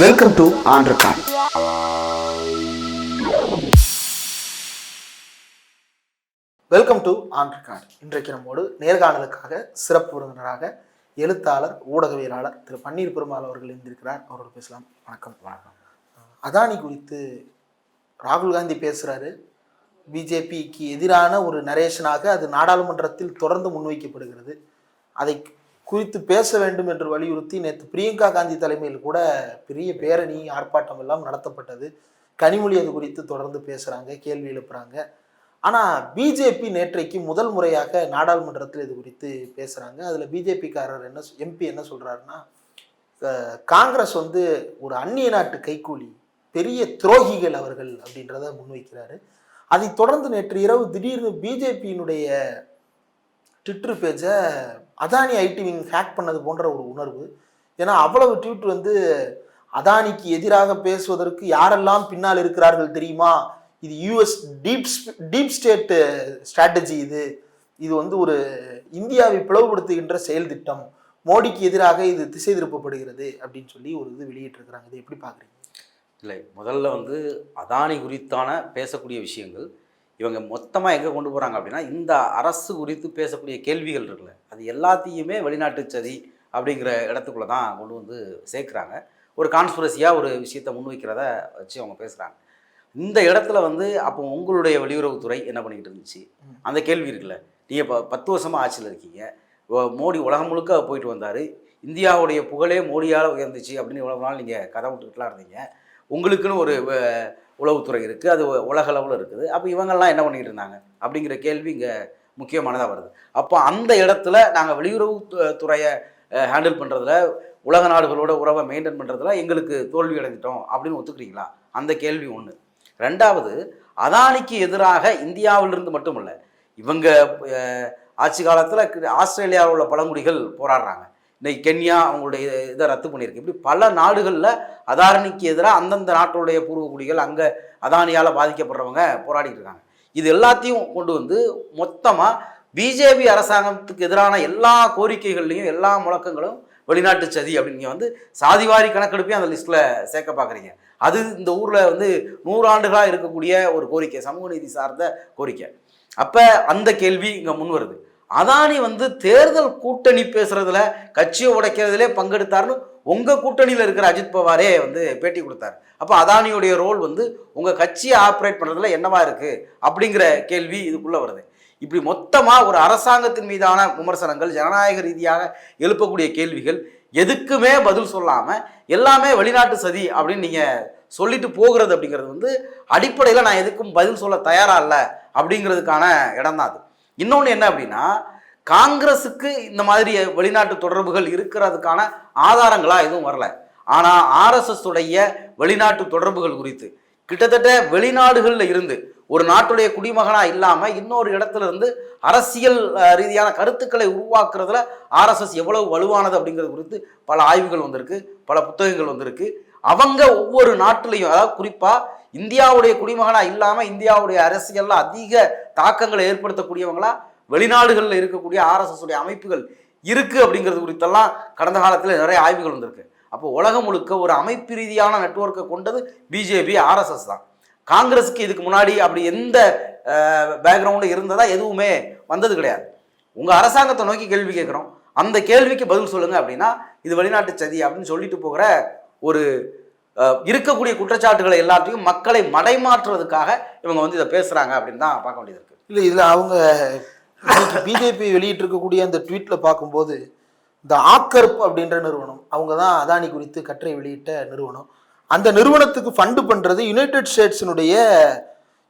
Welcome to record welcome to record இன்றைக்கு நம்மோடு நேர்காணலுக்காக சிறப்பு விருந்தினராக எழுத்தாளர் ஊடகவியலாளர் திரு பன்னீர் பெருமாள் அவர்கள் இருந்திருக்கிறார் அவரோடு பேசலாம். வணக்கம். வணக்கம். அதானி குறித்து ராகுல் காந்தி பேசுகிறாரு பிஜேபிக்கு எதிரான ஒரு நரேஷனாக அது நாடாளுமன்றத்தில் தொடர்ந்து முன்வைக்கப்படுகிறது. அதை குறித்து பேச வேண்டும் என்று வலியுறுத்தி நேற்று பிரியங்கா காந்தி தலைமையில் கூட பெரிய பேரணி ஆர்ப்பாட்டம் எல்லாம் நடத்தப்பட்டது. கனிமொழி அது குறித்து தொடர்ந்து பேசுகிறாங்க கேள்வி எழுப்புறாங்க. ஆனால் பிஜேபி நேற்றைக்கு முதல் முறையாக நாடாளுமன்றத்தில் இது குறித்து பேசுகிறாங்க அதில் பிஜேபிக்காரர் என்ன எம்பி என்ன சொல்கிறாருன்னா காங்கிரஸ் வந்து ஒரு அந்நிய நாட்டு கைக்கூலி பெரிய துரோகிகள் அவர்கள் அப்படின்றத முன்வைக்கிறாரு. அதைத் தொடர்ந்து நேற்று இரவு திடீர்னு பிஜேபியினுடைய ட்விட்டர் பேஜை அதானி ஐடி விங் ஹேக் பண்ணது போன்ற ஒரு உணர்வு. ஏன்னா அவ்வளவு ட்வீட் வந்து அதானிக்கு எதிராக பேசுவதற்கு யாரெல்லாம் பின்னால் இருக்கிறார்கள் தெரியுமா? இது US deep deep state strategy இது. இது வந்து ஒரு இந்தியாவை பிளவுபடுத்துகின்ற செயல் திட்டம் மோடிக்கு எதிராக இது திசை திருப்பப்படுகிறது அப்படின்னு சொல்லி ஒரு இது வெளியிட்டிருக்கிறாங்க. இதை எப்படி பார்க்குறீங்க? இல்லை முதல்ல வந்து அதானி குறித்தான பேசக்கூடிய விஷயங்கள் இவங்க மொத்தமாக எங்கே கொண்டு போகிறாங்க அப்படின்னா இந்த அரசு குறித்து பேசக்கூடிய கேள்விகள் இருக்குல்ல அது எல்லாத்தையுமே வெளிநாட்டு சதி அப்படிங்கிற இடத்துக்குள்ளே தான் கொண்டு வந்து சேர்க்குறாங்க. ஒரு கான்ஸ்பிரசியாக ஒரு விஷயத்தை முன்வைக்கிறத வச்சு அவங்க பேசுகிறாங்க இந்த இடத்துல வந்து அப்போ உங்களுடைய வெளியுறவுத்துறை என்ன பண்ணிக்கிட்டு இருந்துச்சு? அந்த கேள்வி இருக்குல்ல நீங்கள் இப்போ பத்து வருஷமாக ஆட்சியில் இருக்கீங்க. மோடி உலகம் முழுக்க போயிட்டு வந்தார். இந்தியாவுடைய புகழே மோடியால் உயர்ந்துச்சு அப்படின்னு இவ்வளவு நாள் நீங்கள் கதை விட்டுக்கிட்டுலாம் இருந்தீங்க. உங்களுக்குன்னு ஒரு உளவுத்துறை இருக்குது அது உலக அளவில் இருக்குது. அப்போ இவங்கெல்லாம் என்ன பண்ணிக்கிட்டு இருந்தாங்க அப்படிங்கிற கேள்வி இங்கே முக்கியமானதாக வருது. அப்போ அந்த இடத்துல நாங்கள் வெளியுறவு துறையை ஹேண்டில் பண்ணுறதுல உலக நாடுகளோட உறவை மெயின்டைன் பண்ணுறதுல எங்களுக்கு தோல்வி அடைஞ்சிட்டோம் அப்படின்னு ஒத்துக்கிறீங்களா அந்த கேள்வி ஒன்று ரெண்டாவது அதானிக்கு எதிராக இந்தியாவிலிருந்து மட்டுமல்ல இவங்க ஆட்சி காலத்தில் ஆஸ்திரேலியாவில் உள்ள பழங்குடிகள் போராடுறாங்க. இன்னைக்கு கென்யா அவங்களுடைய இதை ரத்து பண்ணியிருக்கு. இப்படி பல நாடுகளில் அதாரணிக்கு எதிராக அந்தந்த நாட்டுடைய பூர்வக்குடிகள் அங்கே அதானியால் பாதிக்கப்படுறவங்க போராடிட்டு இருக்காங்க. இது எல்லாத்தையும் கொண்டு வந்து மொத்தமாக பிஜேபி அரசாங்கத்துக்கு எதிரான எல்லா கோரிக்கைகள்லையும் எல்லா முழக்கங்களும் வெளிநாட்டு சதி அப்படின்னு வந்து சாதிவாரி கணக்கெடுப்பையும் அந்த லிஸ்ட்டில் சேர்க்க பார்க்குறீங்க அது இந்த ஊரில் வந்து நூறாண்டுகளாக இருக்கக்கூடிய ஒரு கோரிக்கை சமூக நீதி சார்ந்த கோரிக்கை. அப்போ அந்த கேள்வி இங்கே முன் வருது. அதானி வந்து தேர்தல் கூட்டணி பேசுறதுல கட்சியை உடைக்கிறதுலே பங்கெடுத்தாருன்னு உங்க கூட்டணியில் இருக்கிற அஜித் பவாரே வந்து பேட்டி கொடுத்தார். அப்போ அதானியுடைய ரோல் வந்து உங்க கட்சியை ஆப்ரேட் பண்றதுல என்னவா இருக்கு அப்படிங்கிற கேள்வி இதுக்குள்ள வருது. இப்படி மொத்தமாக ஒரு அரசாங்கத்தின் மீதான விமர்சனங்கள் ஜனநாயக ரீதியாக எழுப்பக்கூடிய கேள்விகள் எதுக்குமே பதில் சொல்லாமல் எல்லாமே வெளிநாட்டு சதி அப்படின்னு நீங்கள் சொல்லிட்டு போகிறது அப்படிங்கிறது வந்து அடிப்படையில் நான் எதுக்கும் பதில் சொல்ல தயாராக இல்லை அப்படிங்கிறதுக்கான இடம் தான் அது. இன்னொன்று என்ன அப்படின்னா காங்கிரஸுக்கு இந்த மாதிரி வெளிநாட்டு தொடர்புகள் இருக்கிறதுக்கான ஆதாரங்களாக எதுவும் வரல. ஆனால் ஆர்எஸ்எஸ் உடைய வெளிநாட்டு தொடர்புகள் குறித்து கிட்டத்தட்ட வெளிநாடுகளில் இருந்து ஒரு நாட்டுடைய குடிமகனாக இல்லாமல் இன்னொரு இடத்துல இருந்து அரசியல் ரீதியான கருத்துக்களை உருவாக்குறதுல ஆர்எஸ்எஸ் எவ்வளவு வலுவானது அப்படிங்கிறது குறித்து பல ஆய்வுகள் வந்திருக்கு பல புத்தகங்கள் வந்திருக்கு. அவங்க ஒவ்வொரு நாட்டிலையும் அதாவது குறிப்பாக இந்தியாவுடைய குடிமகனா இல்லாமல் இந்தியாவுடைய அரசியல்ல அதிக தாக்கங்களை ஏற்படுத்தக்கூடியவங்களா? வெளிநாடுகளில் இருக்கக்கூடிய ஆர்எஸ்எஸ் உடைய அமைப்புகள் இருக்கு அப்படிங்கிறது குறித்தெல்லாம் கடந்த காலத்தில் நிறைய ஆய்வுகள் வந்திருக்கு. அப்போ உலகம் முழுக்க ஒரு அமைப்பு ரீதியான நெட்வொர்க்கை கொண்டது பிஜேபி ஆர்எஸ்எஸ் தான். காங்கிரஸுக்கு இதுக்கு முன்னாடி அப்படி எந்த பேக்ரவுண்டு இருந்ததா எதுவுமே வந்தது கிடையாது. உங்கள் அரசாங்கத்தை நோக்கி கேள்வி கேட்குறோம். அந்த கேள்விக்கு பதில் சொல்லுங்க அப்படின்னா இது வெளிநாட்டு சதி அப்படின்னு சொல்லிட்டு போகிற ஒரு இருக்கக்கூடிய குற்றச்சாட்டுகளை எல்லாத்தையும் மக்களை மடைமாற்றுவதற்காக இவங்க வந்து இதை பேசுகிறாங்க அப்படின்னு தான் பார்க்க வேண்டியது இருக்குது இல்லை இதில் அவங்க பிஜேபி பிஜேபி வெளியிட்டிருக்கக்கூடிய அந்த ட்வீட்டில் பார்க்கும்போது இந்த ஆக்கர்ப் அப்படின்ற நிறுவனம் அவங்க தான் அதானி குறித்து கட்டுரை வெளியிட்ட நிறுவனம். அந்த நிறுவனத்துக்கு ஃபண்டு பண்ணுறது United ஸ்டேட்ஸினுடைய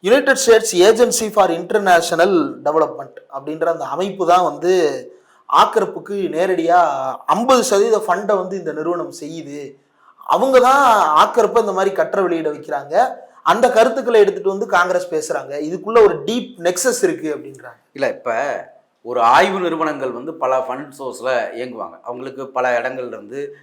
united states agency for international development அப்படின்ற அந்த அமைப்பு தான் வந்து ஆக்கிரப்புக்கு நேரடியாக ஐம்பது சதவீத ஃபண்டை வந்து இந்த நிறுவனம் செய்யுது. அவங்க தான் ஆக்கிறப்ப இந்த மாதிரி கற்ற வெளியிட வைக்கிறாங்க. அந்த கருத்துக்களை எடுத்துட்டு வந்து காங்கிரஸ் பேசுறாங்க. இதுக்குள்ள ஒரு டீப் நெக்ஸஸ் இருக்கு அப்படின்றாங்க. இல்லை இப்போ ஒரு ஆய்வு நிறுவனங்கள் வந்து பல ஃபண்ட் சோர்ஸில் இயங்குவாங்க. அவங்களுக்கு பல இடங்கள்ல இருந்து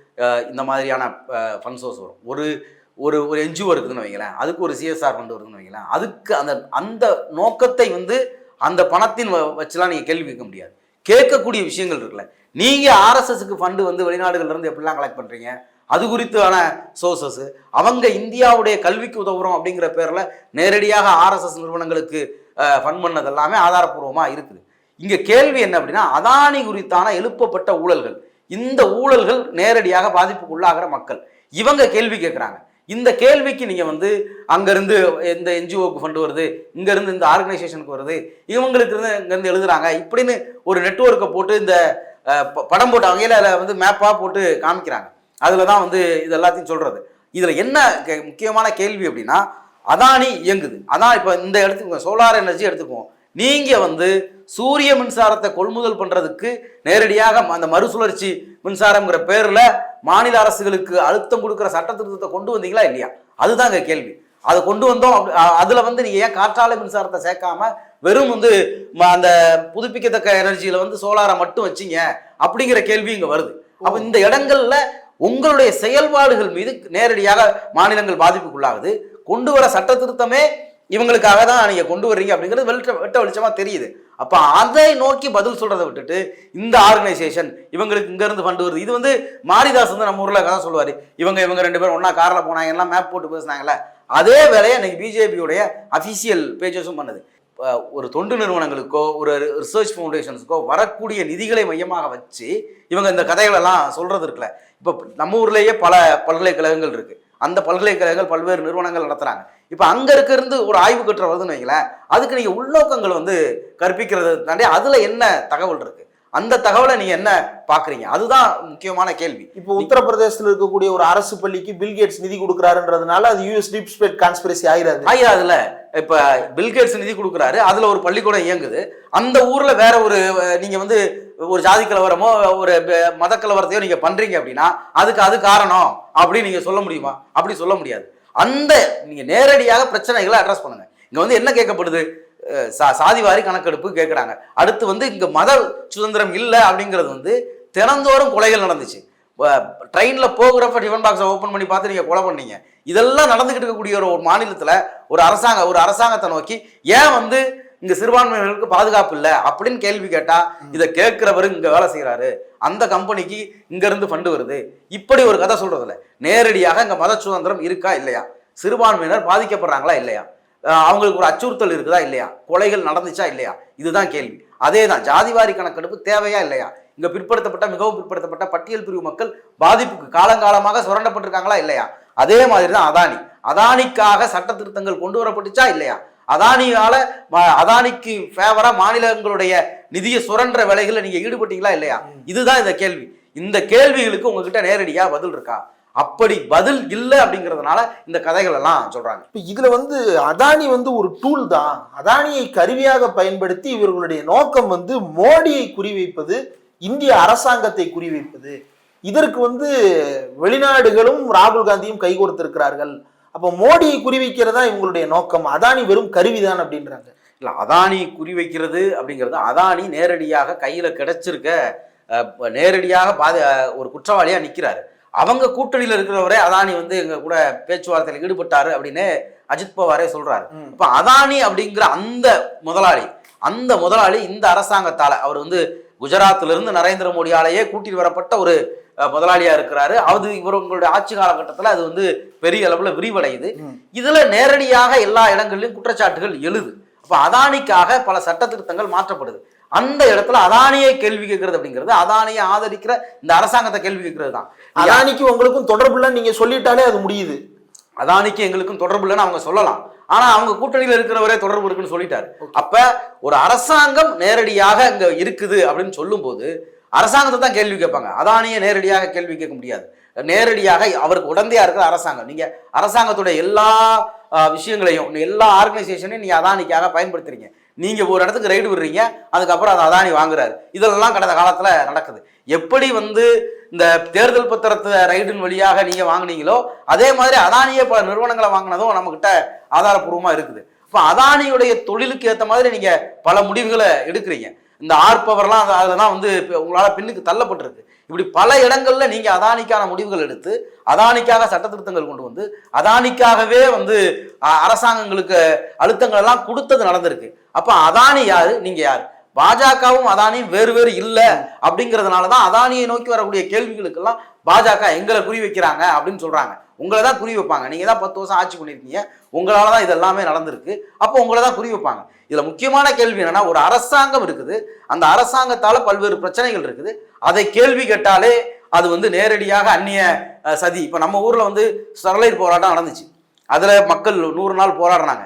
இந்த மாதிரியான ஃபண்ட் சோர்ஸ் வரும். ஒரு ஒரு ஒரு என்ஜிஓ இருக்குதுன்னு வைங்களேன். அதுக்கு ஒரு சிஎஸ்ஆர் ஃபண்ட் வருதுன்னு வைங்களேன். அதுக்கு அந்த அந்த நோக்கத்தை வந்து அந்த பணத்தின் வ- வச்சுலாம் நீங்கள் கேள்வி கேட்க முடியாது. கேட்கக்கூடிய விஷயங்கள் இருக்குல்ல. நீங்கள் ஆர்எஸ்எஸ்க்கு ஃபண்டு வந்து வெளிநாடுகள்லேருந்து எப்படிலாம் கலெக்ட் பண்ணுறீங்க அது குறித்தான சோர்சஸ் அவங்க இந்தியாவுடைய கல்விக்கு உதவுறோம் அப்படிங்கிற பேரில் நேரடியாக ஆர்எஸ்எஸ் நிறுவனங்களுக்கு ஃபண்ட் பண்ணது எல்லாமே ஆதாரப்பூர்வமாக இருக்குது. இங்கே கேள்வி என்ன அப்படின்னா அதானி குறித்தான எழுப்பப்பட்ட ஊழல்கள் இந்த ஊழல்கள் நேரடியாக பாதிப்புக்கு உள்ளாகிற மக்கள். இவங்க கேள்வி கேட்குறாங்க இந்த கேள்விக்கு நீங்கள் வந்து அங்கேருந்து இந்த என்ஜிஓக்கு ஃபண்டு வருது இங்கேருந்து இந்த ஆர்கனைசேஷனுக்கு வருது இவங்களுக்கு இருந்து இங்கேருந்து எழுதுறாங்க இப்படின்னு ஒரு நெட்வொர்க்கை போட்டு இந்த படம் போட்டு வகையில் அதில் வந்து மேப்பாக போட்டு காமிக்கிறாங்க. அதில் தான் வந்து இது எல்லாத்தையும் சொல்றது. இதில் என்ன முக்கியமான கேள்வி அப்படின்னா அதானி இயங்குது. அதான் இப்போ இந்த இடத்துக்கு சோலார் எனர்ஜி எடுத்துக்குவோம். நீங்கள் வந்து சூரிய மின்சாரத்தை கொள்முதல் பண்ணுறதுக்கு நேரடியாக அந்த மறுசுழற்சி மின்சாரம்ங்கிற பேரில் மாநில அரசுகளுக்கு அழுத்தம் கொடுக்குற சட்ட திருத்தத்தை கொண்டு வந்தீங்களா இல்லையா? அதுதாங்க கேள்வி. அதை கொண்டு வந்தோம் அதுல வந்து நீங்க ஏன் காற்றாலை மின்சாரத்தை சேர்க்காம வெறும் வந்து அந்த புதுப்பிக்கத்தக்க எனர்ஜியில வந்து சோலாரை மட்டும் வச்சீங்க அப்படிங்கிற கேள்வி இங்க வருது. அப்ப இந்த இடங்கள்ல உங்களுடைய செயல்பாடுகள் மீது நேரடியாக மாநிலங்கள் பாதிப்புக்குள்ளாகுது. கொண்டு வர சட்ட திருத்தமே இவங்களுக்காக தான் நீங்க கொண்டு வர்றீங்க அப்படிங்கிறது வெட்ட வெட்ட வெளிச்சமா தெரியுது. அப்ப அதை நோக்கி பதில் சொல்றதை விட்டுட்டு இந்த ஆர்கனைசேஷன் இவங்களுக்கு இங்க இருந்து ஃபண்டு வருது. இது வந்து மாரிதாஸ் வந்து நம்ம ஊர்ல கதை சொல்லுவாரு. இவங்க இவங்க ரெண்டு பேரும் ஒன்றா கார்ல போனாங்க எல்லாம் மேப் போட்டு பேசுனாங்கல்ல. அதே வேலையை இன்னைக்கு பிஜேபியுடைய அஃபிஷியல் பேஜஸும் பண்ணுது. ஒரு தொண்டு நிறுவனங்களுக்கோ ஒரு ரிசர்ச் ஃபவுண்டேஷன்ஸுக்கோ வரக்கூடிய நிதிகளை மையமாக வச்சு இவங்க இந்த கதைகளெல்லாம் சொல்றது இருக்குல்ல. இப்போ நம்ம ஊர்லேயே பல பல்கலைக்கழகங்கள் இருக்கு. அந்த பல்கலைக்கழகங்கள் பல்வேறு நிறுவனங்கள் நடத்துறாங்க. இப்போ அங்க இருந்து ஒரு ஆய்வு கட்டுற வருதுன்னு வைங்களேன் அதுக்கு நீங்க உள்நோக்கங்கள் வந்து கற்பிக்கிறது தாண்டி அதுல என்ன தகவல் இருக்கு? அந்த தகவலை நீங்க என்ன பாக்குறீங்க? அதுதான் முக்கியமான கேள்வி. இப்போ உத்தரப்பிரதேசத்துல இருக்கக்கூடிய ஒரு அரசு பள்ளிக்கு பில்கேட்ஸ் நிதி கொடுக்குறாருன்றதுனால அது யூஎஸ் டீப் ஸ்பேட் கான்ஸ்பிரசி ஆயிராது. ஐயா அதுல இப்ப பில்கேட்ஸ் நிதி கொடுக்குறாரு அதுல ஒரு பள்ளிக்கூடம் இயங்குது. அந்த ஊர்ல வேற ஒரு நீங்க வந்து ஒரு ஜாதி கலவரமோ ஒரு மத கலவரத்தையோ நீங்க பண்றீங்க அப்படின்னா அதுக்கு அது காரணம் அப்படின்னு நீங்க சொல்ல முடியுமா? அப்படி சொல்ல முடியாது. அந்த நீங்க நேரடியாக பிரச்சனைகளை அட்ரஸ் பண்ணுங்க. இங்க வந்து என்ன கேட்கப்படுது? சா- சாதிவாரி கணக்கெடுப்பு கேட்குறாங்க. அடுத்து வந்து இங்கே மத சுதந்திரம் இல்லை அப்படிங்கிறது வந்து தினந்தோறும் கொலைகள் நடந்துச்சு. ட்ரெயினில் போகிறப்ப டிஃபன் பாக்ஸை ஓப்பன் பண்ணி பார்த்து நீங்கள் கொலை பண்ணீங்க. இதெல்லாம் நடந்துக்கிட்டு இருக்கக்கூடிய ஒரு ஒரு மாநிலத்தில் ஒரு அரசாங்க ஒரு அரசாங்கத்தை நோக்கி ஏன் வந்து இங்க சிறுபான்மையினருக்கு பாதுகாப்பு இல்லை அப்படின்னு கேள்வி கேட்டா இதை கேட்கிறவர் இங்க வேலை செய்யறாரு அந்த கம்பெனிக்கு இங்க இருந்து ஃபண்டு வருது. இப்படி ஒரு கதை சொல்றதுல நேரடியாக இங்க மத சுதந்திரம் இருக்கா இல்லையா? சிறுபான்மையினர் பாதிக்கப்படுறாங்களா இல்லையா? அவங்களுக்கு ஒரு அச்சுறுத்தல் இருக்குதா இல்லையா? கொலைகள் நடந்துச்சா இல்லையா? இதுதான் கேள்வி. அதே தான் ஜாதிவாரி கணக்கெடுப்பு தேவையா இல்லையா? இங்க பிற்படுத்தப்பட்ட மிகவும் பிற்படுத்தப்பட்ட பட்டியல் பிரிவு மக்கள் பாதிப்புக்கு காலங்காலமாக சுரண்டப்பட்டிருக்காங்களா இல்லையா? அதே மாதிரி தான் அதானி. அதானிக்காக சட்ட திருத்தங்கள் கொண்டு வரப்பட்டுச்சா இல்லையா? அதானியால அதானிக்கு ஃபேவரா மாநிலங்களுடைய நிதியை சுரன்ற வேலைகளை நீங்க ஈடுபட்டீங்களா இல்லையா? இதுதான் இந்த கேள்வி. இந்த கேள்விகளுக்கு உங்ககிட்ட நேரடியா பதில் இருக்கா? அப்படி பதில் இல்லை அப்படிங்கிறதுனால இந்த கதைகள் எல்லாம் சொல்றாங்க. இப்போ இதுல வந்து அதானி வந்து ஒரு டூல் தான். அதானியை கருவியாக பயன்படுத்தி இவர்களுடைய நோக்கம் வந்து மோடியை குறிவைப்பது இந்திய அரசாங்கத்தை குறிவைப்பது. இதற்கு வந்து வெளிநாடுகளும் ராகுல் காந்தியும் கைகோர்த்திருக்கிறார்கள் அப்போ மோடியை குறிவைக்கிறதா இவங்களுடைய நோக்கம்? அதானி வெறும் கருவிதான் அப்படின்றாங்க. இல்ல அதானி குறிவைக்கிறது அப்படிங்கிறது அதானி நேரடியாக கையில கிடைச்சிருக்க நேரடியாக பாதி ஒரு குற்றவாளியா நிக்கிறாரு. அவங்க கூட்டணியில இருக்கிறவரே அதானி வந்து எங்க கூட பேச்சுவார்த்தையில் ஈடுபட்டாரு அப்படின்னு அஜித் பவாரே சொல்றாரு. ம். இப்ப அதானி அப்படிங்கிற அந்த முதலாளி அந்த முதலாளி இந்த அரசாங்கத்தால அவர் வந்து குஜராத்ல இருந்து நரேந்திர மோடியாலேயே கூட்டிட்டு வரப்பட்ட ஒரு முதலாளியா இருக்கிறாரு. அது இவர்களுடைய ஆட்சி காலகட்டத்தில் அது வந்து பெரிய அளவுல விரிவடையுது. இதுல நேரடியாக எல்லா இடங்களிலும் குற்றச்சாட்டுகள் எழுது. அப்ப அதானிக்காக பல சட்ட திருத்தங்கள் மாற்றப்படுது. அந்த இடத்துல அதானியை கேள்வி கேட்கறது அப்படிங்கிறது அதானியை ஆதரிக்கிற இந்த அரசாங்கத்தை கேள்வி கேட்கறது தான். அதானிக்கு உங்களுக்கும் தொடர்பு இல்லைன்னு நீங்க சொல்லிட்டாலே அது முடியுது. அதானிக்கு எங்களுக்கும் தொடர்பு இல்லைன்னு அவங்க சொல்லலாம். ஆனா அவங்க கூட்டணியில இருக்கிறவரே தொடர்பு இருக்குன்னு சொல்லிட்டாரு. அப்ப ஒரு அரசாங்கம் நேரடியாக இங்க இருக்குது அப்படின்னு சொல்லும்போது அரசாங்கத்தை தான் கேள்வி கேட்பாங்க. அதானியை நேரடியாக கேள்வி கேட்க முடியாது. நேரடியாக அவருக்கு உடந்தையாக இருக்கிற அரசாங்கம். நீங்கள் அரசாங்கத்துடைய எல்லா விஷயங்களையும் எல்லா ஆர்கனைசேஷனையும் நீங்கள் அதானிக்காக பயன்படுத்துறீங்க. நீங்கள் ஒரு இடத்துக்கு ரைடு விடுறீங்க அதுக்கப்புறம் அதை அதானி வாங்குறாரு. இதெல்லாம் கடந்த காலத்தில் நடக்குது. எப்படி வந்து இந்த தேர்தல் பத்திரத்தை ரைடின் வழியாக நீங்கள் வாங்குனீங்களோ அதே மாதிரி அதானியே பல நிறுவனங்களை வாங்கினதும் நம்மக்கிட்ட ஆதாரப்பூர்வமாக இருக்குது. இப்போ அதானியுடைய தொழிலுக்கு ஏற்ற மாதிரி நீங்கள் பல முடிவுகளை எடுக்கிறீங்க. இந்த ஆர் பவர்லாம் அது- அதில் தான் வந்து உங்களால் பின்னுக்கு தள்ளப்பட்டிருக்கு. இப்படி பல இடங்களில் நீங்கள் அதானிக்கான முடிவுகள் எடுத்து அதானிக்காக சட்ட திருத்தங்கள் கொண்டு வந்து அதானிக்காகவே வந்து அரசாங்கங்களுக்கு அழுத்தங்கள் எல்லாம் கொடுத்தது நடந்திருக்கு. அப்போ அதானி யார்? நீங்கள் யார்? பாஜகவும் அதானியும் வேறு வேறு இல்லை அப்படிங்கிறதுனால தான் அதானியை நோக்கி வரக்கூடிய கேள்விகளுக்கெல்லாம் பாஜக எங்களை குறி வைக்கிறாங்க அப்படின்னு சொல்கிறாங்க உங்களை தான் குறி வைப்பாங்க. நீங்கள் தான் பத்து வருஷம் ஆட்சி பண்ணியிருக்கீங்க. உங்களால் தான் இது எல்லாமே நடந்திருக்கு. அப்போ உங்களை தான் குறி வைப்பாங்க. இதில் முக்கியமான கேள்வி என்னன்னா ஒரு அரசாங்கம் இருக்குது. அந்த அரசாங்கத்தால் பல்வேறு பிரச்சனைகள் இருக்குது. அதை கேள்வி கேட்டாலே அது வந்து நேரடியாக அந்நிய சதி. இப்போ நம்ம ஊரில் வந்து ஸ்டெர்லைட் போராட்டம் நடந்துச்சு. அதில் மக்கள் நூறு நாள் போராடினாங்க.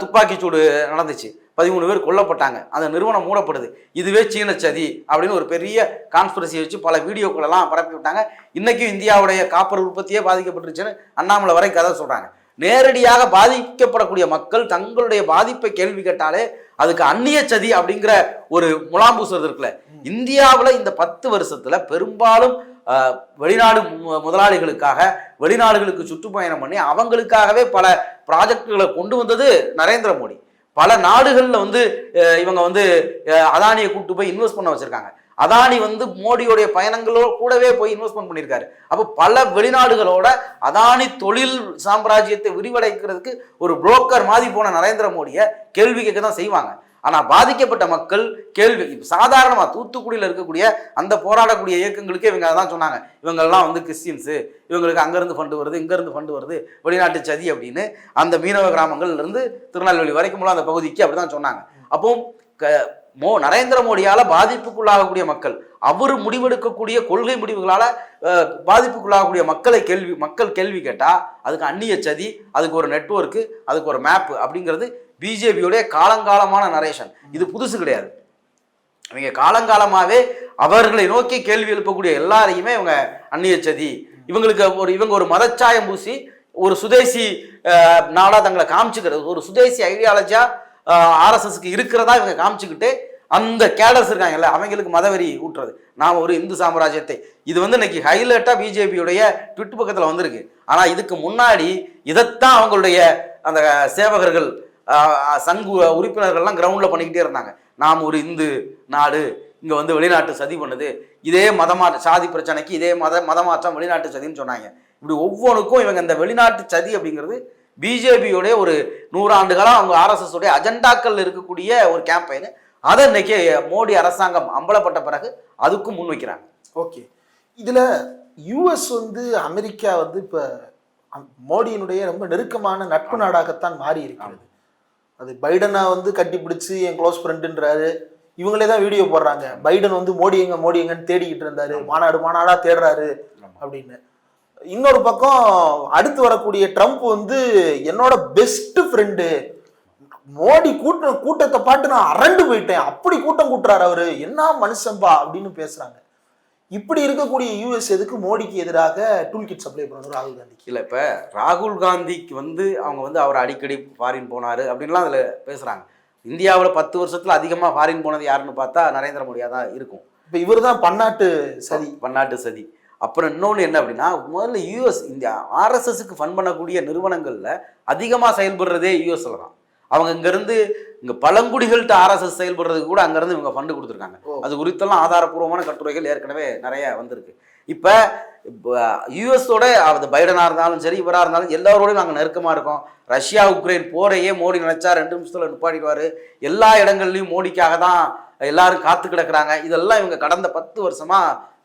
துப்பாக்கிச்சூடு நடந்துச்சு. பதிமூணு பேர் கொல்லப்பட்டாங்க. அந்த நிறுவனம் மூடப்படுது. இதுவே சீன சதி அப்படின்னு ஒரு பெரிய கான்ஸ்பிரசி வச்சு பல வீடியோக்களெல்லாம் பரப்பி விட்டாங்க. இன்றைக்கும் இந்தியாவுடைய காப்பர் உற்பத்தியே பாதிக்கப்பட்டுருச்சுன்னு அண்ணாமலை வரை கதை சொல்கிறாங்க நேரடியாக பாதிக்கப்படக்கூடிய மக்கள் தங்களுடைய பாதிப்பை கேள்வி கேட்டாலே அதுக்கு அந்நிய சதி அப்படிங்கிற ஒரு முலாம்பூசுறது இருக்குல்ல. இந்தியாவில் இந்த பத்து வருஷத்துல பெரும்பாலும் வெளிநாடு மு- முதலாளிகளுக்காக வெளிநாடுகளுக்கு சுற்றுப்பயணம் பண்ணி அவங்களுக்காகவே பல ப்ராஜெக்டுகளை கொண்டு வந்தது நரேந்திர மோடி. பல நாடுகளில் வந்து இவங்க வந்து அதானியை கூட்டு போய் இன்வெஸ்ட் பண்ண வச்சுருக்காங்க. அதானி வந்து மோடியோடைய பயணங்களோ கூடவே போய் இன்வெஸ்ட்மெண்ட் பண்ணியிருக்காரு. அப்போ பல வெளிநாடுகளோட அதானி தொழில் சாம்ராஜ்யத்தை விரிவடைக்கிறதுக்கு ஒரு புரோக்கர் மாதிரி போன நரேந்திர மோடியை கேள்வி கேட்க தான் செய்வாங்க. ஆனால் பாதிக்கப்பட்ட மக்கள் கேள்வி சாதாரணமாக தூத்துக்குடியில் இருக்கக்கூடிய அந்த போராடக்கூடிய இயக்கங்களுக்கே இவங்க அதான் சொன்னாங்க. இவங்கெல்லாம் வந்து கிறிஸ்டின்ஸு இவங்களுக்கு அங்கேருந்து ஃபண்டு வருது இங்கேருந்து ஃபண்டு வருது வெளிநாட்டு சதி அப்படின்னு அந்த மீனவ கிராமங்கள்லேருந்து திருநெல்வேலி வரைக்கும் அந்த பகுதிக்கு அப்படி தான் சொன்னாங்க. அப்போ க மோ நரேந்திர மோடியால் பாதிப்புக்குள்ளாகக்கூடிய மக்கள் அவர் முடிவெடுக்கக்கூடிய கொள்கை முடிவுகளால் பாதிப்புக்குள்ளாகக்கூடிய மக்களை கேள்வி மக்கள் கேள்வி கேட்டால் அதுக்கு அந்நிய சதி அதுக்கு ஒரு நெட்வொர்க்கு அதுக்கு ஒரு மேப்பு அப்படிங்கிறது பிஜேபியோடைய காலங்காலமான நரேஷன் இது புதுசு கிடையாது. இவங்க காலங்காலமாகவே அவர்களை நோக்கி கேள்வி எழுப்பக்கூடிய எல்லாரையுமே இவங்க அந்நிய சதி. இவங்களுக்கு ஒரு இவங்க ஒரு மதச்சாயம் பூசி ஒரு சுதேசி நாடாக தங்களை காமிச்சுக்கிறது. ஒரு சுதேசி ஐடியாலஜியாக ஆர்எஸ்எஸ்க்கு இருக்கிறதா இவங்க காமிச்சுக்கிட்டு அந்த கேடர்ஸ் இருக்காங்கல்ல அவங்களுக்கு மதவெறி ஊட்டுறது. நாம் ஒரு இந்து சாம்ராஜ்யத்தை. இது வந்து இன்னைக்கு ஹைலைட்டாக பிஜேபியுடைய ட்விட் பக்கத்தில் வந்திருக்கு. ஆனால் இதுக்கு முன்னாடி இதைத்தான் அவங்களுடைய அந்த சேவகர்கள் சங்கு உறுப்பினர்கள்லாம் கிரவுண்டில் பண்ணிக்கிட்டே இருந்தாங்க. நாம் ஒரு இந்து நாடு இங்கே வந்து வெளிநாட்டு சதி பண்ணுது. இதே மதமா சாதி பிரச்சனைக்கு இதே மத மதமாற்றம் வெளிநாட்டு சதின்னு சொன்னாங்க. இப்படி ஒவ்வொன்றுக்கும் இவங்க இந்த வெளிநாட்டு சதி அப்படிங்கிறது பிஜேபியோடைய ஒரு நூறாண்டு காலம் அவங்க ஆர்எஸ்எஸ் உடைய அஜெண்டாக்கள் இருக்கக்கூடிய ஒரு கேம்பெயின் அதை இன்னைக்கு மோடி அரசாங்கம் அம்பலப்பட்ட பிறகு அதுக்கும் முன் வைக்கிறாங்க. ஓகே. இதுல யுஎஸ் வந்து அமெரிக்கா வந்து இப்ப மோடியினுடைய ரொம்ப நெருக்கமான நட்பு நாடாகத்தான் மாறி இருக்கிறது அது பைடனை வந்து கட்டிப்பிடிச்சு என் க்ளோஸ் ஃப்ரெண்டுன்றாரு இவங்களே தான் வீடியோ போடுறாங்க. பைடன் வந்து மோடி எங்க மோடி எங்கன்னு தேடிக்கிட்டு இருந்தாரு. மாநாடு மாநாடா தேடுறாரு அப்படின்னு. இன்னொரு பக்கம் அடுத்து வரக்கூடிய ட்ரம்ப் வந்து என்னோட பெஸ்ட் ஃப்ரெண்டு மோடி கூட்ட கூட்டத்தை பாட்டு நான் அரண்டு போயிட்டேன். அப்படி கூட்டம் கூட்டுறாரு அவரு. என்ன மனுஷன்பா அப்படின்னு பேசுறாங்க. இப்படி இருக்கக்கூடிய யூஎஸ் எதுக்கு மோடிக்கு எதிராக டூல் கிட் சப்ளை பண்ணணும்? ராகுல் காந்திக்கு. இல்லை இப்போ ராகுல் காந்திக்கு வந்து அவங்க வந்து அவர் அடிக்கடி ஃபாரின் போனார் அப்படின்லாம் அதில் பேசுகிறாங்க இந்தியாவில் பத்து வருஷத்தில் அதிகமாக ஃபாரின் போனது யாருன்னு பார்த்தா நரேந்திர மோடியாக தான் இருக்கும். இப்ப இவர் தான் பன்னாட்டு சதி. பன்னாட்டு சதி. அப்புறம் இன்னொன்று என்ன அப்படின்னா முதல்ல யூஎஸ் இந்த ஆர்எஸ்எஸ்க்கு ஃபண்ட் பண்ணக்கூடிய நிறுவனங்களில் அதிகமாக செயல்படுறதே யூஎஸ்ல தான். அவங்க இங்கேருந்து இங்கே பழங்குடிகள்கிட்ட ஆர்எஸ்எஸ் செயல்படுறதுக்கு கூட அங்கேருந்து இவங்க ஃபண்டு கொடுத்துருக்காங்க. அது குறித்தெல்லாம் ஆதாரப்பூர்வமான கட்டுரைகள் ஏற்கனவே நிறைய வந்திருக்கு. இப்போ யூஎஸோட அது பைடனாக இருந்தாலும் சரி இவராக இருந்தாலும் எல்லாரோடையும் நாங்கள் நெருக்கமாக இருக்கோம். ரஷ்யா உக்ரைன் போரையே மோடி நினைச்சா ரெண்டு நிமிஷத்தில் நிப்பாட்டிடுவார். எல்லா இடங்கள்லையும் மோடிக்காக தான் எல்லாரும் காத்து கிடக்குறாங்க. இதெல்லாம் இவங்க கடந்த பத்து வருஷமா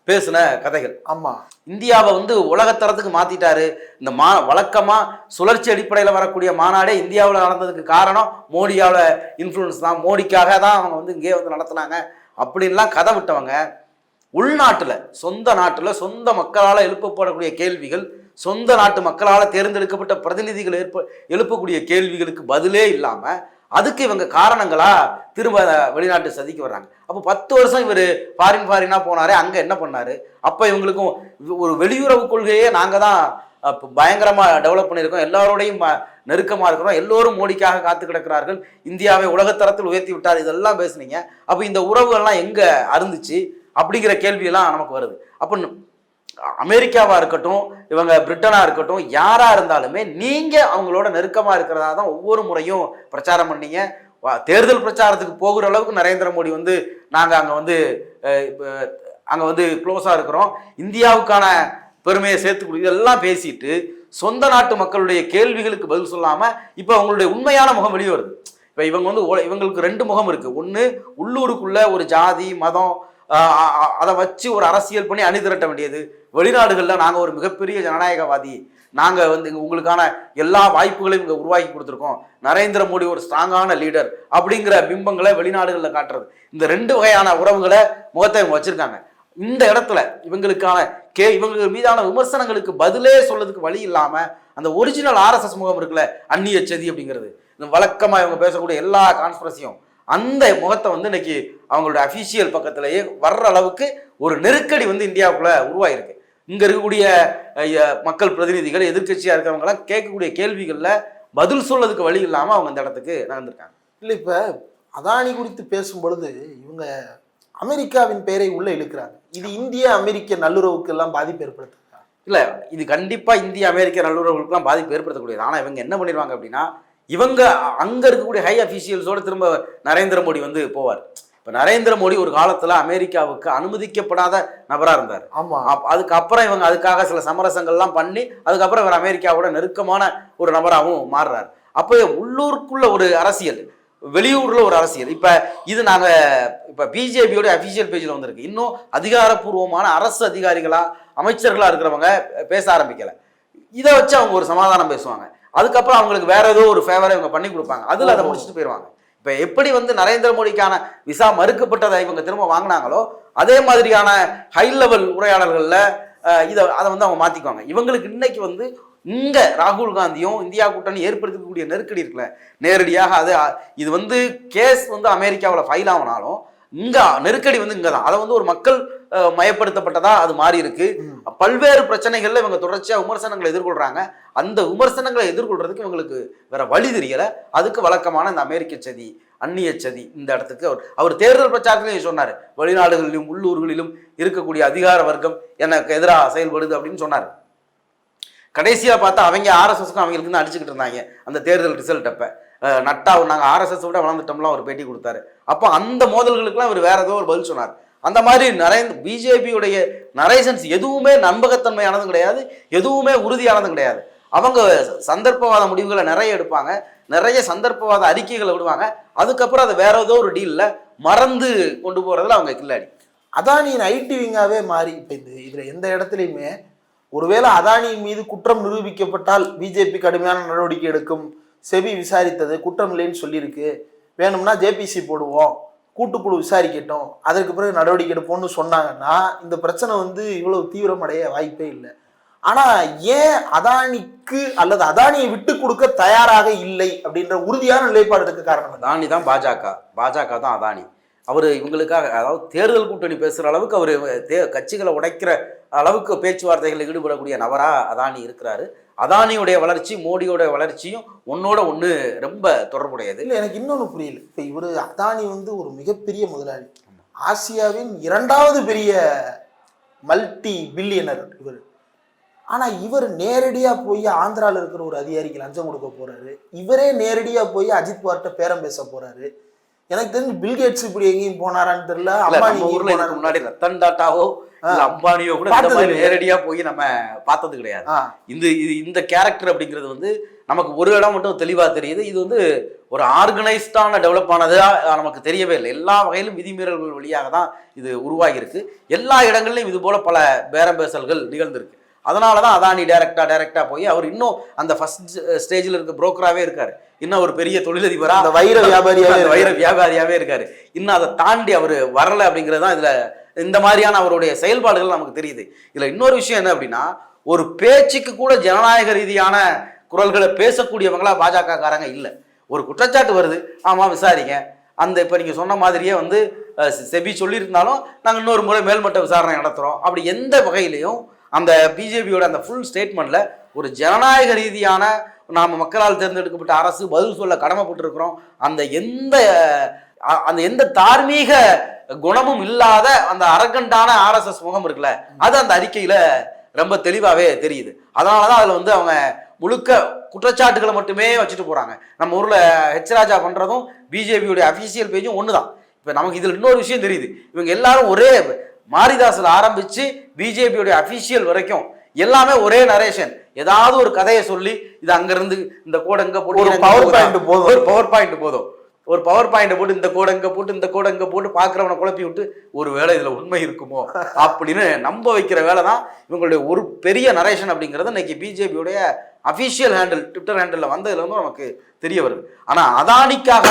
பேசின கதைகள். ஆமா. இந்தியாவை வந்து உலகத்தரத்துக்கு மாத்திட்டாரு. இந்த மா வழக்கமா சுழற்சி அடிப்படையில் வரக்கூடிய மாநாடே இந்தியாவில் நடந்ததுக்கு காரணம் மோடியாவில் இன்ஃப்ளூயன்ஸ் தான். மோடிக்காக தான் அவங்க வந்து இங்கே வந்து நடத்துனாங்க. அப்படின்லாம் கதை விட்டவங்க உள்நாட்டில் சொந்த நாட்டில் சொந்த மக்களால் எழுப்பப்படக்கூடிய கேள்விகள் சொந்த நாட்டு மக்களால் தேர்ந்தெடுக்கப்பட்ட பிரதிநிதிகள் ஏற்ப எழுப்பக்கூடிய கேள்விகளுக்கு பதிலே இல்லாமல் அதுக்கு இவங்க காரணங்களா திரும்ப வெளிநாட்டு சதிக்கு வர்றாங்க. அப்போ பத்து வருஷம் இவர் ஃபாரின் ஃபாரினாக போனாரே அங்கே என்ன பண்ணாரு? அப்போ இவங்களுக்கும் ஒரு வெளியுறவு கொள்கையே நாங்கள் தான் பயங்கரமாக டெவலப் பண்ணியிருக்கோம். எல்லாரோடையும் ம- இருக்கிறோம். எல்லோரும் மோடிக்காக காத்து கிடக்கிறார்கள். இந்தியாவை உலகத்தரத்தில் உயர்த்தி விட்டார். இதெல்லாம் பேசுனீங்க. அப்போ இந்த உறவுகள்லாம் எங்கே அருந்துச்சு? அப்படிங்கிற கேள்வியெல்லாம் நமக்கு வருது. அப்போ அமெரிக்காவாக இருக்கட்டும் இவங்க பிரிட்டனாக இருக்கட்டும் யாராக இருந்தாலுமே நீங்கள் அவங்களோட நெருக்கமாக இருக்கிறதா தான் ஒவ்வொரு முறையும் பிரச்சாரம் பண்ணீங்க. தேர்தல் பிரச்சாரத்துக்கு போகிற அளவுக்கு நரேந்திர மோடி வந்து நாங்கள் அங்கே வந்து அங்கே வந்து க்ளோஸாக இருக்கிறோம். இந்தியாவுக்கான பெருமையை சேர்த்து இதெல்லாம் பேசிட்டு சொந்த நாட்டு மக்களுடைய கேள்விகளுக்கு பதில் சொல்லாமல் இப்போ அவங்களுடைய உண்மையான முகம் வெளியே வருது இப்போ இவங்க வந்து இவங்களுக்கு ரெண்டு முகம் இருக்குது ஒன்று உள்ளூருக்குள்ள ஒரு ஜாதி மதம் அதை வச்சு ஒரு அரசியல் பண்ணி அணி திரட்ட வேண்டியது. வெளிநாடுகளில் நாங்கள் ஒரு மிகப்பெரிய ஜனநாயகவாதி. நாங்கள் வந்து உங்களுக்கான எல்லா வாய்ப்புகளையும் இங்கே உருவாக்கி கொடுத்துருக்கோம். நரேந்திர மோடி ஒரு ஸ்ட்ராங்கான லீடர் அப்படிங்கிற பிம்பங்களை வெளிநாடுகளில் காட்டுறது. இந்த ரெண்டு வகையான உறவுகளை முகத்தை இவங்க வச்சுருக்காங்க. இந்த இடத்துல இவங்களுக்கான கே இவங்க மீதான விமர்சனங்களுக்கு பதிலே சொல்றதுக்கு வழி இல்லாமல் அந்த ஒரிஜினல் ஆர்எஸ்எஸ் முகம் இருக்குல்ல அந்நிய செதி அப்படிங்கிறது. இந்த வழக்கமாக இவங்க பேசக்கூடிய எல்லா கான்ஸ்பிரசியும் அந்த முகத்தை வந்து இன்னைக்கு அவங்களோட அஃபிஷியல் பக்கத்திலேயே வர்ற அளவுக்கு ஒரு நெருக்கடி வந்து இந்தியாவுக்குள்ள உருவாயிருக்கு. இங்க இருக்கக்கூடிய மக்கள் பிரதிநிதிகள் எதிர்க்கட்சியா இருக்கிறவங்கலாம் கேட்கக்கூடிய கேள்விகள்ல பதில் சொல்லதுக்கு வழி இல்லாம அவங்க இந்த இடத்துக்கு நகர்ந்திருக்காங்க இல்லை இப்போ அதானி குறித்து பேசும் பொழுது இவங்க அமெரிக்காவின் பெயரை உள்ள இழுக்கிறாங்க. இது இந்திய அமெரிக்க நல்லுறவுக்கு எல்லாம் பாதிப்பு ஏற்படுத்துதா? இல்ல இது கண்டிப்பா இந்திய அமெரிக்க நல்லுறவுகளுக்குலாம் பாதிப்பு ஏற்படுத்தக்கூடியது. ஆனா இவங்க என்ன பண்ணிடுவாங்க அப்படின்னா இவங்க அங்க இருக்கக்கூடிய ஹை அஃபீஷியல்ஸோட திரும்ப நரேந்திர மோடி வந்து போவார். இப்ப நரேந்திர மோடி ஒரு காலத்துல அமெரிக்காவுக்கு அனுமதிக்கப்படாத நபரா இருந்தார். ஆமா. அப்- அதுக்கப்புறம் இவங்க அதுக்காக சில சமரசங்கள்லாம் பண்ணி அதுக்கப்புறம் இவர் அமெரிக்காவோட நெருக்கமான ஒரு நபராகவும் மாறுறாரு. அப்போ உள்ளூருக்குள்ள ஒரு அரசியல் வெளியூர்ல ஒரு அரசியல். இப்ப இது நாங்க இப்ப பிஜேபியோட அபிஷியல் பேஜ்ல வந்திருக்கு. இன்னும் அதிகாரப்பூர்வமான அரசு அதிகாரிகளா அமைச்சர்களா இருக்கிறவங்க பேச ஆரம்பிக்கல. இதை வச்சு அவங்க ஒரு சமாதானம் பேசுவாங்க. அதுக்கப்புறம் அவங்களுக்கு வேற ஏதோ ஒரு ஃபேவரை இவங்க பண்ணி கொடுப்பாங்க. அதுல அதை. முடிச்சுட்டு போயிடுவாங்க இப்ப எப்படி வந்து நரேந்திர மோடிக்கான விசா மறுக்கப்பட்டதை இவங்க திரும்ப வாங்கினாங்களோ அதே மாதிரியான ஹை லெவல் உரையாடல்கள்ல இதை அதை வந்து அவங்க மாத்திக்குவாங்க. இவங்களுக்கு இன்னைக்கு வந்து இங்க ராகுல் காந்தியும் இந்தியா கூட்டணி ஏற்படுத்தக்கூடிய நெருக்கடி இருக்குல்ல நேரடியாக அது இது வந்து கேஸ் வந்து அமெரிக்காவில் ஃபைல் ஆகினாலும் இங்க நெருக்கடி வந்து இங்க தான் அதை வந்து ஒரு மக்கள் மயப்படுத்தப்பட்டதா அது மாறி இருக்கு. பல்வேறு பிரச்சனைகள்ல இவங்க தொடர்ச்சியா விமர்சனங்களை எதிர்கொள்றாங்க. அந்த விமர்சனங்களை எதிர்கொள்றதுக்கு இவங்களுக்கு வேற வழி தெரியல. அதுக்கு வழக்கமான இந்த அமெரிக்க சதி அந்நிய சதி இந்த இடத்துக்கு அவர் அவர் தேர்தல் பிரச்சாரத்திலையும் சொன்னார். வெளிநாடுகளிலும் உள்ளூர்களிலும் இருக்கக்கூடிய அதிகார வர்க்கம் எனக்கு எதிராக செயல்படுது அப்படின்னு சொன்னார். கடைசியா பார்த்தா அவங்க ஆர்எஸ்எஸ்க்கும் அவங்களுக்கு தான் அடிச்சுக்கிட்டு இருந்தாங்க அந்த தேர்தல் ரிசல்ட் அப்ப. அஹ் நாங்கள் ஆர்எஸ்எஸ் விட வளர்ந்துட்டோம்லாம் ஒரு பேட்டி கொடுத்தாரு. அப்போ அந்த மோதல்களுக்கெல்லாம் இவர் வேற ஏதோ ஒரு பதில் சொன்னார். அந்த மாதிரி நரேந்திர பிஜேபியுடைய நரேஷன்ஸ் எதுவுமே நம்பகத்தன்மையானதும் கிடையாது எதுவுமே உறுதியானதும் கிடையாது. அவங்க சந்தர்ப்பவாத முடிவுகளை நிறைய எடுப்பாங்க நிறைய சந்தர்ப்பவாத அறிக்கைகளை விடுவாங்க அதுக்கப்புறம் அதை வேற ஏதோ ஒரு டீலில் மறந்து கொண்டு போகிறதுல அவங்க கில்லாடி. அதானியின் ஐடி விங்காகவே மாறி இப்போ இந்த இதில் எந்த இடத்துலையுமே ஒருவேளை அதானியின் மீது குற்றம் நிரூபிக்கப்பட்டால் பிஜேபி கடுமையான நடவடிக்கை எடுக்கும் செபி விசாரித்தது குற்றம் இல்லைன்னு சொல்லியிருக்கு. வேணும்னா ஜேபிசி போடுவோம். கூட்டுக்குழு விசாரிக்கட்டும். அதற்கு பிறகு நடவடிக்கை எடுப்போம்னு சொன்னாங்கன்னா இந்த பிரச்சனை வந்து இவ்வளவு தீவிரமடைய வாய்ப்பே இல்லை. ஆனா ஏன் அதானிக்கு அல்லது அதானியை விட்டு கொடுக்க தயாராக இல்லை அப்படின்ற உறுதியான நிலைப்பாடு இருக்க காரணம் அதானி தான் பாஜக. பாஜக தான் அதானி. அவர் இவங்களுக்காக அதாவது தேர்தல் கூட்டணி பேசுகிற அளவுக்கு அவர் தே கட்சிகளை உடைக்கிற அளவுக்கு பேச்சுவார்த்தைகளில் ஈடுபடக்கூடிய நபரா அதானி இருக்கிறாரு. அதானியுடைய வளர்ச்சி மோடியோட வளர்ச்சியும் ஒன்னோட ஒன்று ரொம்ப தொடர்புடையது. இல்லை எனக்கு இன்னொன்று புரியல. இப்போ இவர் அதானி வந்து ஒரு மிகப்பெரிய முதலாளி. ஆசியாவின் இரண்டாவது பெரிய மல்டி பில்லியனர் இவர். ஆனால் இவர் நேரடியாக போய் ஆந்திராவில் இருக்கிற ஒரு அதிகாரிக்கு லஞ்சம் கொடுக்க போகிறாரு இவரே நேரடியாக போய் அஜித் பவார்கிட்ட பேரம் பேச போகிறாரு எனக்கு தெரிஞ்சு பில்கேட்ஸ் இப்படி எங்கேயும் போனாரான்னு தெரியல. அம்பானி ஊர்ல இதுக்கு முன்னாடி ரத்தன் டாட்டாவோ அம்பானியோ கூட இந்த மாதிரி. நேரடியா போய் நம்ம பார்த்தது கிடையாது. இந்த இது இந்த கேரக்டர் அப்படிங்கிறது வந்து நமக்கு ஒரு இடம் மட்டும் தெளிவா தெரியுது. இது வந்து ஒரு ஆர்கனைஸ்டான டெவலப் ஆனதா நமக்கு தெரியவே இல்லை. எல்லா வகையிலும் விதிமீறல்கள் வழியாக தான் இது உருவாகி இருக்கு எல்லா இடங்கள்லையும் இது போல பல பேரம் பேசல்கள் நிகழ்ந்திருக்கு. அதனால தான் அதானி டைரக்டா டைரக்டா போய் அவர் இன்னும் அந்த ஃபர்ஸ்ட் ஸ்டேஜில் இருக்க புரோக்கராகவே இருக்காரு. இன்னும் ஒரு பெரிய தொழிலதிபரா அந்த வைர வியாபாரியாவே அந்த வைர. வியாபாரியாவே இருக்காரு. இன்னும் அதை தாண்டி அவர் வரல அப்படிங்கிறது தான் இதுல இந்த மாதிரியான அவருடைய செயல்பாடுகள் நமக்கு தெரியுது. இதுல இன்னொரு விஷயம் என்ன அப்படின்னா ஒரு பேச்சுக்கு கூட ஜனநாயக ரீதியான குரல்களை பேசக்கூடியவங்களா பாஜக காரங்க இல்லை. ஒரு குற்றச்சாட்டு வருது. ஆமா விசாரிங்க. அந்த இப்போ நீங்க சொன்ன மாதிரியே வந்து செபி சொல்லியிருந்தாலும் நாங்கள் இன்னொரு முறை மேல்மட்ட விசாரணை நடத்துகிறோம் அப்படி எந்த வகையிலையும் அந்த பிஜேபியோட அந்த ஃபுல் ஸ்டேட்மெண்ட்டில் ஒரு ஜனநாயக ரீதியான நாம் மக்களால் தேர்ந்தெடுக்கப்பட்ட அரசு பதில் சொல்ல கடமைப்பட்டிருக்கிறோம். அந்த எந்த அ- அந்த எந்த தார்மீக குணமும் இல்லாத அந்த அரக்கண்டான ஆர்எஸ்எஸ் முகம் இருக்குல்ல அது அந்த அறிக்கையில் ரொம்ப தெளிவாகவே தெரியுது. அதனாலதான் அதில் வந்து அவங்க முழுக்க குற்றச்சாட்டுகளை மட்டுமே வச்சுட்டு போகிறாங்க நம்ம ஊரில் ஹெச் ராஜா பண்றதும் பிஜேபியோட அஃபிஷியல் பேஜும் தான் இப்போ நமக்கு இதில் இன்னொரு விஷயம் தெரியுது. இவங்க எல்லாரும் ஒரே மாரிதாஸ்ல ஆரம்பிச்சு பிஜேபியோட அபிஷியல் வரைக்கும் எல்லாமே ஒரே நரேஷன் ஏதாவது ஒரு கதையை சொல்லி இது அங்கிருந்து இந்த கோடங்க ஒரு PowerPoint போதும். ஒரு பவர் பாயிண்ட் போதும். ஒரு பவர் பாயிண்டை போட்டு இந்த கோடை இங்க போட்டு இந்த கோடை இங்க போட்டு பார்க்குறவனை குழப்பி விட்டு ஒரு வேளை இதுல உண்மை இருக்குமோ? அப்படின்னு நம்ப வைக்கிற வேலை தான் இவங்களுடைய ஒரு பெரிய நரேஷன் அப்படிங்கிறது இன்னைக்கு பிஜேபியுடைய அஃபிஷியல் ஹேண்டில் ட்விட்டர் ஹேண்டில் வந்ததுல இருந்து நமக்கு தெரிய வருது. ஆனா அதானிக்காக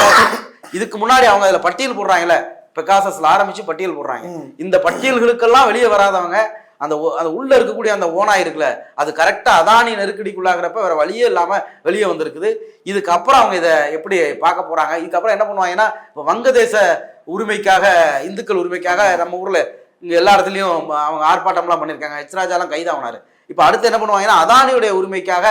இதுக்கு முன்னாடி அவங்க அதுல பட்டியல் போடுறாங்கல்ல பெகாசஸ்ல ஆரம்பிச்சு பட்டியல் போடுறாங்க. இந்த பட்டியல்களுக்கெல்லாம் வெளியே வராதவங்க அந்த அந்த உள்ள இருக்கக்கூடிய அந்த ஓனா இருக்குல்ல அது கரெக்டா அதானி நெருக்கடிக்குள்ளாகிறப்ப வேற வழியே இல்லாம வெளியே வந்திருக்குது. இதுக்கப்புறம் அவங்க இதை எப்படி பார்க்க போறாங்க? இதுக்கப்புறம் என்ன பண்ணுவாங்கன்னா இப்போ வங்கதேச உரிமைக்காக இந்துக்கள் உரிமைக்காக நம்ம ஊர்ல இங்க எல்லா இடத்துலயும் அவங்க ஆர்ப்பாட்டம்லாம் பண்ணியிருக்காங்க எச் ராஜாலாம் கைதாகினாரு இப்போ அடுத்து என்ன பண்ணுவாங்கன்னா அதானியுடைய உரிமைக்காக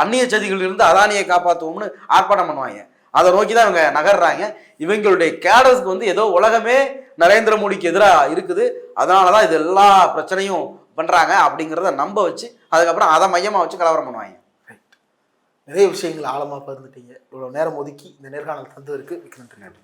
அந்நிய சதிகளில் இருந்து அதானியை காப்பாற்றுவோம்னு ஆர்ப்பாட்டம் பண்ணுவாங்க. அதை நோக்கி தான் இவங்க நகர்றாங்க. இவங்களுடைய கேடர்ஸ்க்கு வந்து ஏதோ உலகமே நரேந்திர மோடிக்கு எதிராக இருக்குது. அதனால தான் இது எல்லா பிரச்சனையும் பண்றாங்க அப்படிங்கிறத நம்ப வச்சு அதுக்கப்புறம் அதை மையமா வச்சு கலவரம் பண்ணுவாங்க. நிறைய விஷயங்கள் ஆழமா பகிர்ந்துட்டீங்க. இவ்வளவு நேரம் ஒதுக்கி இந்த நேர்காணல் தந்ததற்கு மிக்க நன்றி.